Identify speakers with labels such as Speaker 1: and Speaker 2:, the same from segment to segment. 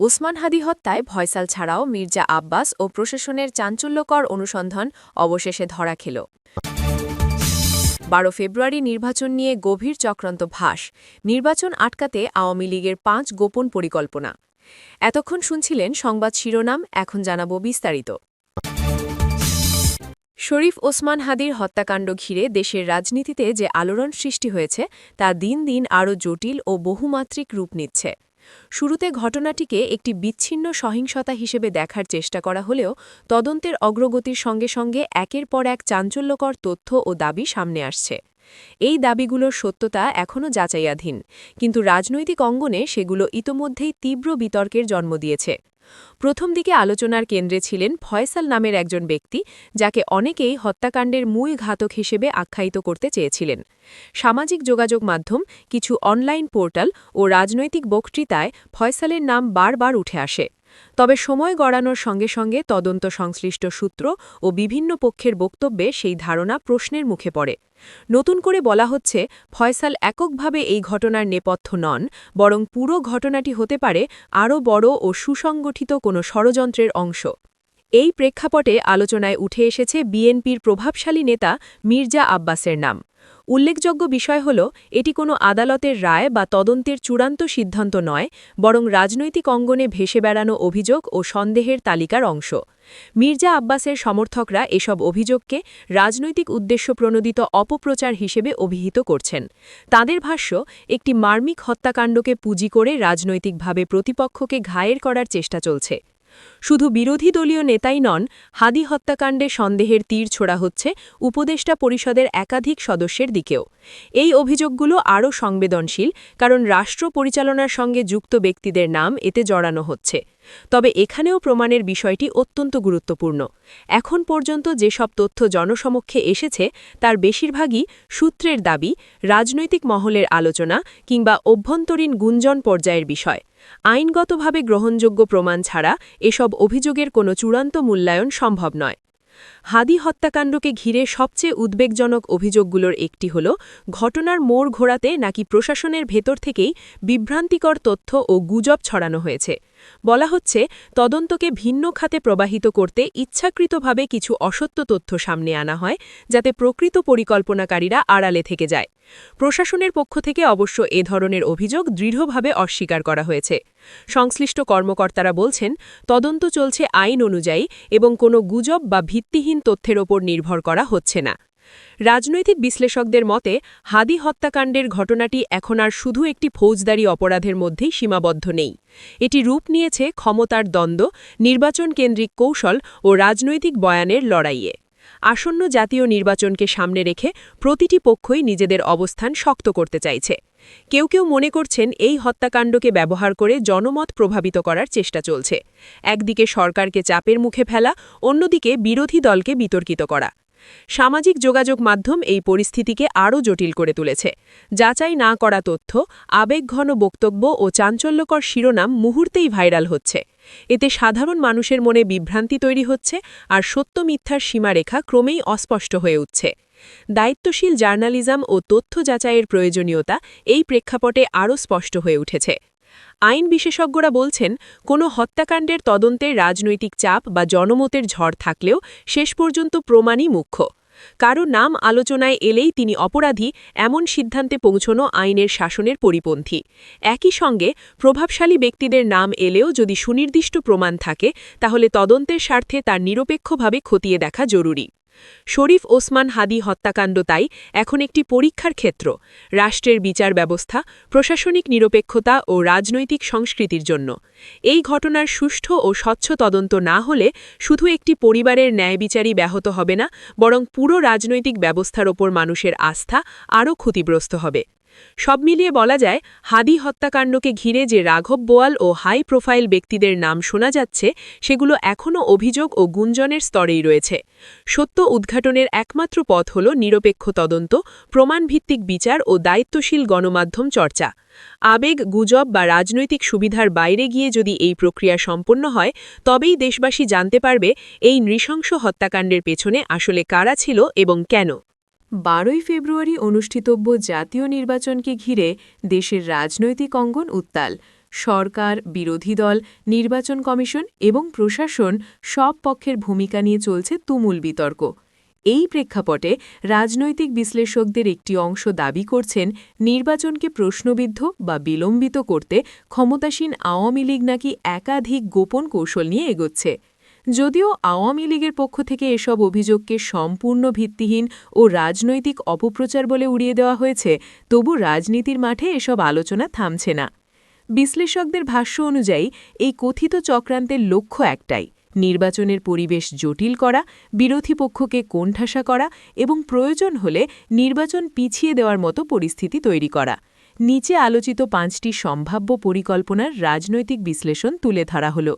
Speaker 1: ওসমান হাদি হত্যায় ভয়সাল ছাড়াও মির্জা আব্বাস ও প্রশাসনের চাঞ্চল্যকর অনুসন্ধান অবশেষে ধরা খেল। বারো ফেব্রুয়ারি নির্বাচন নিয়ে গভীর চক্রান্ত ভাস। নির্বাচন আটকাতে আওয়ামী লীগের পাঁচ গোপন পরিকল্পনা। এতক্ষণ শুনছিলেন সংবাদ শিরোনাম, এখন জানাব বিস্তারিত। শরীফ ওসমান হাদির হত্যাকাণ্ড ঘিরে দেশের রাজনীতিতে যে আলোড়ন সৃষ্টি হয়েছে, তা দিন দিন আরও জটিল ও বহুমাত্রিক রূপ নিচ্ছে। শুরুতে ঘটনাটিকে একটি বিচ্ছিন্ন সহিংসতা হিসেবে দেখার চেষ্টা করা হলেও তদন্তের অগ্রগতির সঙ্গে সঙ্গে একের পর এক চাঞ্চল্যকর তথ্য ও দাবি সামনে আসছে। এই দাবিগুলোর সত্যতা এখনও যাচাইয়াধীন, কিন্তু রাজনৈতিক অঙ্গনে সেগুলো ইতোমধ্যেই তীব্র বিতর্কের জন্ম দিয়েছে। প্রথম দিকে আলোচনার কেন্দ্রে ছিলেন ফয়সাল নামের একজন ব্যক্তি, যাকে অনেকেই হত্যাকাণ্ডের মূল ঘাতক হিসেবে আখ্যায়িত করতে চেয়েছিলেন। সামাজিক যোগাযোগ মাধ্যম, কিছু অনলাইন পোর্টাল ও রাজনৈতিক বক্তৃতায় ফয়সালের নাম বারবার উঠে আসে। তবে সময় গড়ানোর সঙ্গে সঙ্গে তদন্ত সংশ্লিষ্ট সূত্র ও বিভিন্ন পক্ষের বক্তব্যে সেই ধারণা প্রশ্নের মুখে পড়ে। নতুন করে বলা হচ্ছে, ফয়সাল এককভাবে এই ঘটনার নেপথ্য নন, বরং পুরো ঘটনাটি হতে পারে আরও বড় ও সুসংগঠিত কোনো ষড়যন্ত্রের অংশ। এই প্রেক্ষাপটে আলোচনায় উঠে এসেছে বিএনপির প্রভাবশালী নেতা মির্জা আব্বাসের নাম। উল্লেখযোগ্য বিষয় হল, এটি কোনো আদালতের রায় বা তদন্তের চূড়ান্ত সিদ্ধান্ত নয়, বরং রাজনৈতিক অঙ্গনে ভেসে বেড়ানো অভিযোগ ও সন্দেহের তালিকার অংশ। মির্জা আব্বাসের সমর্থকরা এসব অভিযোগকে রাজনৈতিক উদ্দেশ্য প্রণোদিত অপপ্রচার হিসেবে অভিহিত করছেন। তাদের ভাষ্য, একটি মার্মিক হত্যাকাণ্ডকে পুঁজি করে রাজনৈতিকভাবে প্রতিপক্ষকে ঘায়ের করার চেষ্টা চলছে। শুধু বিরোধী দলীয় নেতাই নন, হাদি হত্যাকাণ্ডে সন্দেহের তীর ছোড়া হচ্ছে উপদেষ্টা পরিষদের একাধিক সদস্যের দিকেও। এই অভিযোগগুলো আরও সংবেদনশীল, কারণ রাষ্ট্র পরিচালনার সঙ্গে যুক্ত ব্যক্তিদের নাম এতে জড়ানো হচ্ছে। তবে এখানেও প্রমাণের বিষয়টি অত্যন্ত গুরুত্বপূর্ণ। এখন পর্যন্ত যেসব তথ্য জনসমক্ষে এসেছে, তার বেশিরভাগই সূত্রের দাবি, রাজনৈতিক মহলের আলোচনা কিংবা অভ্যন্তরীণ গুঞ্জন পর্যায়ের বিষয়। আইনগতভাবে গ্রহণযোগ্য প্রমাণ ছাড়া এসব অভিযোগের কোনো চূড়ান্ত মূল্যায়ন সম্ভব নয়। হাদি হত্যাকাণ্ডকে ঘিরে সবচেয়ে উদ্বেগজনক অভিযোগগুলোর একটি হল, ঘটনার মোড় ঘোরাতে নাকি প্রশাসনের ভেতর থেকেই বিভ্রান্তিকর তথ্য ও গুজব ছড়ানো হয়েছে। বলা হচ্ছে, তদন্তকে ভিন্ন খাতে প্রবাহিত করতে ইচ্ছাকৃতভাবে কিছু অসত্য তথ্য সামনে আনা হয়, যাতে প্রকৃত পরিকল্পনাকারীরা আড়ালে থেকে যায়। প্রশাসনের পক্ষ থেকে অবশ্য এ ধরনের অভিযোগ দৃঢ়ভাবে অস্বীকার করা হয়েছে। সংশ্লিষ্ট কর্মকর্তারা বলছেন, তদন্ত চলছে আইন অনুযায়ী এবং কোনো গুজব বা ভিত্তিহীন তথ্যের ওপর নির্ভর করা হচ্ছে না। রাজনৈতিক বিশ্লেষকদের মতে, হাদি হত্যাকাণ্ডের ঘটনাটি এখন আর শুধু একটি ফৌজদারি অপরাধের মধ্যেই সীমাবদ্ধ নেই। এটি রূপ নিয়েছে ক্ষমতার দ্বন্দ্ব, নির্বাচন কেন্দ্রিক কৌশল ও রাজনৈতিক বয়ানের লড়াইয়ে। আসন্ন জাতীয় নির্বাচনকে সামনে রেখে প্রতিটি পক্ষই নিজেদের অবস্থান শক্ত করতে চাইছে। কেউ কেউ মনে করছেন এই হত্যাকাণ্ডকে ব্যবহার করে জনমত প্রভাবিত করার চেষ্টা চলছে। একদিকে সরকারকে চাপের মুখে ফেলা, অন্যদিকে বিরোধী দলকে বিতর্কিত করা। সামাজিক যোগাযোগ মাধ্যম এই পরিস্থিতিকে আরও জটিল করে তুলেছে। যাচাই না করা তথ্য আবেগঘন বক্তব্য ও চাঞ্চল্যকর শিরোনাম মুহূর্তেই ভাইরাল হচ্ছে। এতে সাধারণ মানুষের মনে বিভ্রান্তি তৈরি হচ্ছে আর সত্য মিথ্যার সীমারেখা ক্রমেই অস্পষ্ট হয়ে উঠছে। দায়িত্বশীল জার্নালিজম ও তথ্য যাচাইয়ের প্রয়োজনীয়তা এই প্রেক্ষাপটে আরও স্পষ্ট হয়ে উঠেছে। আইন বিশেষজ্ঞরা বলছেন, কোনো হত্যাকাণ্ডের তদন্তে রাজনৈতিক চাপ বা জনমতের ঝড় থাকলেও শেষ পর্যন্ত প্রমাণই মুখ্য। কারও নাম আলোচনায় এলেই তিনি অপরাধী, এমন সিদ্ধান্তে পৌঁছনো আইনের শাসনের পরিপন্থী। একই সঙ্গে, প্রভাবশালী ব্যক্তিদের নাম এলেও যদি সুনির্দিষ্ট প্রমাণ থাকে, তাহলে তদন্তের স্বার্থে তার নিরপেক্ষভাবে খতিয়ে দেখা জরুরি। শরীফ ওসমান হাদি হত্যাকাণ্ড তাই এখন একটি পরীক্ষার ক্ষেত্র, রাষ্ট্রের বিচার ব্যবস্থা, প্রশাসনিক নিরপেক্ষতা ও রাজনৈতিক সংস্কৃতির জন্য। এই ঘটনার সুষ্ঠু ও স্বচ্ছ তদন্ত না হলে শুধু একটি পরিবারের ন্যায়বিচারই ব্যাহত হবে না, বরং পুরো রাজনৈতিক ব্যবস্থার ওপর মানুষের আস্থা আরও ক্ষতিগ্রস্ত হবে। সব মিলিয়ে বলা যায়, হাদি হত্যাকাণ্ডকে ঘিরে যে রাঘব বোয়াল ও হাই প্রোফাইল ব্যক্তিদের নাম শোনা যাচ্ছে, সেগুলো এখনও অভিযোগ ও গুঞ্জনের স্তরেই রয়েছে। সত্য উদ্ঘাটনের একমাত্র পথ হল নিরপেক্ষ তদন্ত, প্রমাণভিত্তিক বিচার ও দায়িত্বশীল গণমাধ্যম চর্চা। আবেগ, গুজব বা রাজনৈতিক সুবিধার বাইরে গিয়ে যদি এই প্রক্রিয়া সম্পন্ন হয়, তবেই দেশবাসী জানতে পারবে এই নৃশংস হত্যাকাণ্ডের পেছনে আসলে কারা ছিল এবং কেন। বারোই ফেব্রুয়ারি অনুষ্ঠিতব্য জাতীয় নির্বাচনকে ঘিরে দেশের রাজনৈতিক অঙ্গন উত্তাল। সরকার, বিরোধী দল, নির্বাচন কমিশন এবং প্রশাসন সব পক্ষের ভূমিকা নিয়ে চলছে তুমুল বিতর্ক। এই প্রেক্ষাপটে রাজনৈতিক বিশ্লেষকদের একটি অংশ দাবি করছেন, নির্বাচনকে প্রশ্নবিদ্ধ বা বিলম্বিত করতে ক্ষমতাসীন আওয়ামী লীগ নাকি একাধিক গোপন কৌশল নিয়ে এগোচ্ছে। যদিও আওয়ামী লীগের পক্ষ থেকে এসব অভিযোগকে সম্পূর্ণ ভিত্তিহীন ও রাজনৈতিক অপপ্রচার বলে উড়িয়ে দেওয়া হয়েছে, তবু রাজনীতির মাঠে এসব আলোচনা থামছে না। বিশ্লেষকদের ভাষ্য অনুযায়ী, এই কথিত চক্রান্তের লক্ষ্য একটাই, নির্বাচনের পরিবেশ জটিল করা, বিরোধী পক্ষকে কোণঠাসা করা এবং প্রয়োজন হলে নির্বাচন পিছিয়ে দেওয়ার মতো পরিস্থিতি তৈরি করা। নিচে আলোচিত পাঁচটি সম্ভাব্য পরিকল্পনার রাজনৈতিক বিশ্লেষণ তুলে ধরা হল।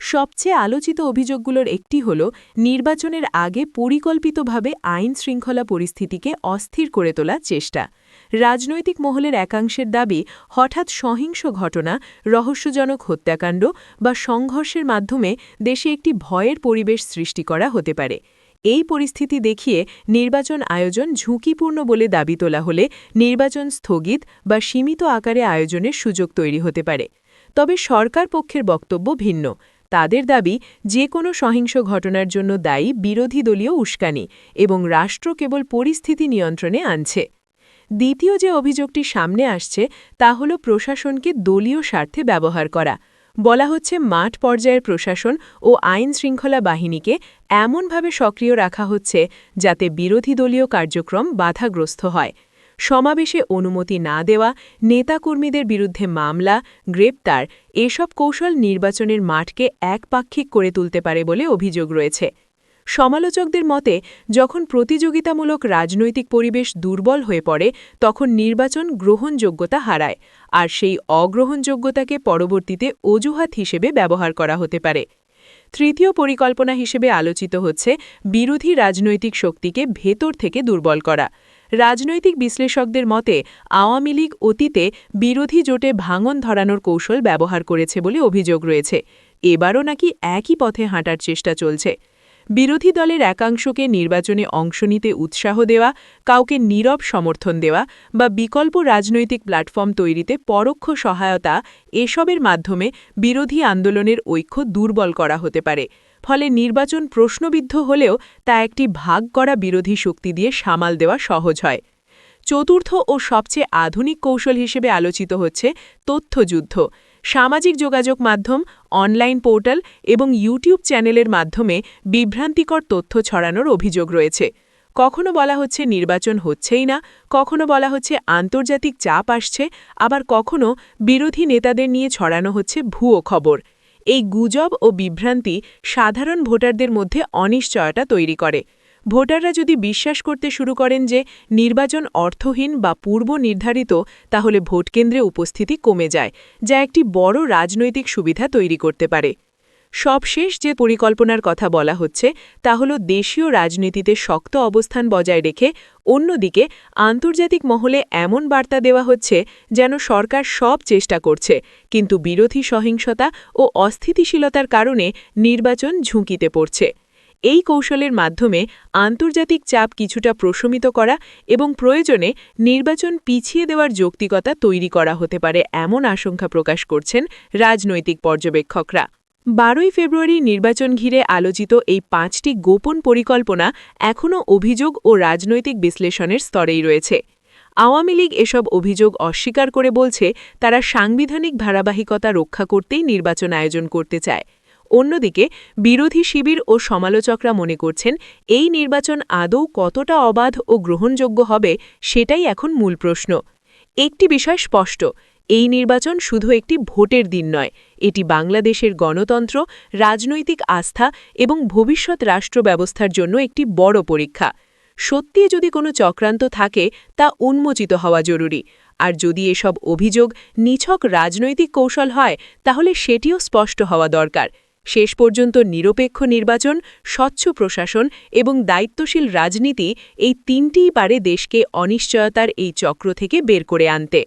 Speaker 1: সবচেয়ে আলোচিত অভিযোগগুলোর একটি হল, নির্বাচনের আগে পরিকল্পিতভাবে আইন শৃঙ্খলা পরিস্থিতিকে অস্থির করে তোলার চেষ্টা। রাজনৈতিক মহলের একাংশের দাবি, হঠাৎ সহিংস ঘটনা, রহস্যজনক হত্যাকাণ্ড বা সংঘর্ষের মাধ্যমে দেশে একটি ভয়ের পরিবেশ সৃষ্টি করা হতে পারে। এই পরিস্থিতি দেখিয়ে নির্বাচন আয়োজন ঝুঁকিপূর্ণ বলে দাবি তোলা হলে নির্বাচন স্থগিত বা সীমিত আকারে আয়োজনের সুযোগ তৈরি হতে পারে। তবে সরকার পক্ষের বক্তব্য ভিন্ন। তাদের দাবি যে কোনো সহিংস ঘটনার জন্য দায়ী বিরোধী দলীয় উস্কানি এবং রাষ্ট্র কেবল পরিস্থিতি নিয়ন্ত্রণে আনছে। দ্বিতীয় যে অভিযোগটি সামনে আসছে, তা হল প্রশাসনকে দলীয় স্বার্থে ব্যবহার করা। বলা হচ্ছে মাঠ পর্যায়ের প্রশাসন ও আইন শৃঙ্খলা বাহিনীকে এমনভাবে সক্রিয় রাখা হচ্ছে যাতে বিরোধী দলীয় কার্যক্রম বাধাগ্রস্ত হয়। সমাবেশে অনুমতি না দেওয়া, নেতাকর্মীদের বিরুদ্ধে মামলা, গ্রেপ্তার, এসব কৌশল নির্বাচনের মাঠকে একপাক্ষিক করে তুলতে পারে বলে অভিযোগ রয়েছে। সমালোচকদের মতে, যখন প্রতিযোগিতামূলক রাজনৈতিক পরিবেশ দুর্বল হয়ে পড়ে, তখন নির্বাচন গ্রহণযোগ্যতা হারায়, আর সেই অগ্রহণযোগ্যতাকে পরবর্তীতে অজুহাত হিসেবে ব্যবহার করা হতে পারে। তৃতীয় পরিকল্পনা হিসেবে আলোচিত হচ্ছে, বিরোধী রাজনৈতিক শক্তিকে ভেতর থেকে দুর্বল করা। রাজনৈতিক বিশ্লেষকদের মতে, আওয়ামী লীগ অতীতে বিরোধী জোটে ভাঙন ধরানোর কৌশল ব্যবহার করেছে বলে অভিযোগ রয়েছে। এবারও নাকি একই পথে হাঁটার চেষ্টা চলছে। বিরোধী দলের একাংশকে নির্বাচনে অংশ নিতে উৎসাহ দেওয়া, কাউকে নীরব সমর্থন দেওয়া বা বিকল্প রাজনৈতিক প্ল্যাটফর্ম তৈরিতে পরোক্ষ সহায়তা এসবের মাধ্যমে বিরোধী আন্দোলনের ঐক্য দুর্বল করা হতে পারে। ফলে নির্বাচন প্রশ্নবিদ্ধ হলেও তা একটি ভাগ করা বিরোধী শক্তি দিয়ে সামাল দেওয়া সহজ হয়। চতুর্থ ও সবচেয়ে আধুনিক কৌশল হিসেবে আলোচিত হচ্ছে তথ্যযুদ্ধ। সামাজিক যোগাযোগ মাধ্যম, অনলাইন পোর্টাল এবং ইউটিউব চ্যানেলের মাধ্যমে বিভ্রান্তিকর তথ্য ছড়ানোর অভিযোগ রয়েছে। কখনো বলা হচ্ছে নির্বাচন হচ্ছেই না, কখনো বলা হচ্ছে আন্তর্জাতিক চাপ আসছে, আবার কখনো বিরোধী নেতাদের নিয়ে ছড়ানো হচ্ছে ভুয়ো খবর। এই গুজব ও বিভ্রান্তি সাধারণ ভোটারদের মধ্যে অনিশ্চয়তা তৈরি করে। ভোটাররা যদি বিশ্বাস করতে শুরু করেন যে নির্বাচন অর্থহীন বা পূর্ব নির্ধারিত, তাহলে ভোটকেন্দ্রে উপস্থিতি কমে যায়, যা একটি বড় রাজনৈতিক সুবিধা তৈরি করতে পারে। সবশেষ যে পরিকল্পনার কথা বলা হচ্ছে, তা হল দেশীয় রাজনীতিতে শক্ত অবস্থান বজায় রেখে অন্যদিকে আন্তর্জাতিক মহলে এমন বার্তা দেওয়া হচ্ছে যেন সরকার সব চেষ্টা করছে, কিন্তু বিরোধী সহিংসতা ও অস্থিতিশীলতার কারণে নির্বাচন ঝুঁকিতে পড়ছে। এই কৌশলের মাধ্যমে আন্তর্জাতিক চাপ কিছুটা প্রশমিত করা এবং প্রয়োজনে নির্বাচন পিছিয়ে দেওয়ার যৌক্তিকতা তৈরি করা হতে পারে এমন আশঙ্কা প্রকাশ করছেন রাজনৈতিক পর্যবেক্ষকরা। বারোই ফেব্রুয়ারি নির্বাচন ঘিরে আলোচিত এই পাঁচটি গোপন পরিকল্পনা এখনও অভিযোগ ও রাজনৈতিক বিশ্লেষণের স্তরেই রয়েছে। আওয়ামী লীগ এসব অভিযোগ অস্বীকার করে বলছে, তারা সাংবিধানিক ধারাবাহিকতা রক্ষা করতেই নির্বাচন আয়োজন করতে চায়। অন্যদিকে, বিরোধী শিবির ও সমালোচকরা মনে করছেন এই নির্বাচন আদৌ কতটা অবাধ ও গ্রহণযোগ্য হবে সেটাই এখন মূল প্রশ্ন। একটি বিষয় স্পষ্ট, এই নির্বাচন শুধু একটি ভোটের দিন নয়, এটি বাংলাদেশের গণতন্ত্র, রাজনৈতিক আস্থা এবং ভবিষ্যৎ রাষ্ট্র ব্যবস্থার জন্য একটি বড় পরীক্ষা। সত্যি যদি কোনো চক্রান্ত থাকে, তা উন্মোচিত হওয়া জরুরি। আর যদি এসব অভিযোগ নিছক রাজনৈতিক কৌশল হয়, তাহলে সেটিও স্পষ্ট হওয়া দরকার। শেষ পর্যন্ত নিরপেক্ষ নির্বাচন, স্বচ্ছ প্রশাসন এবং দায়িত্বশীল রাজনীতি এই তিনটিই পারে দেশকে অনিশ্চয়তার এই চক্র থেকে বের করে আনতে।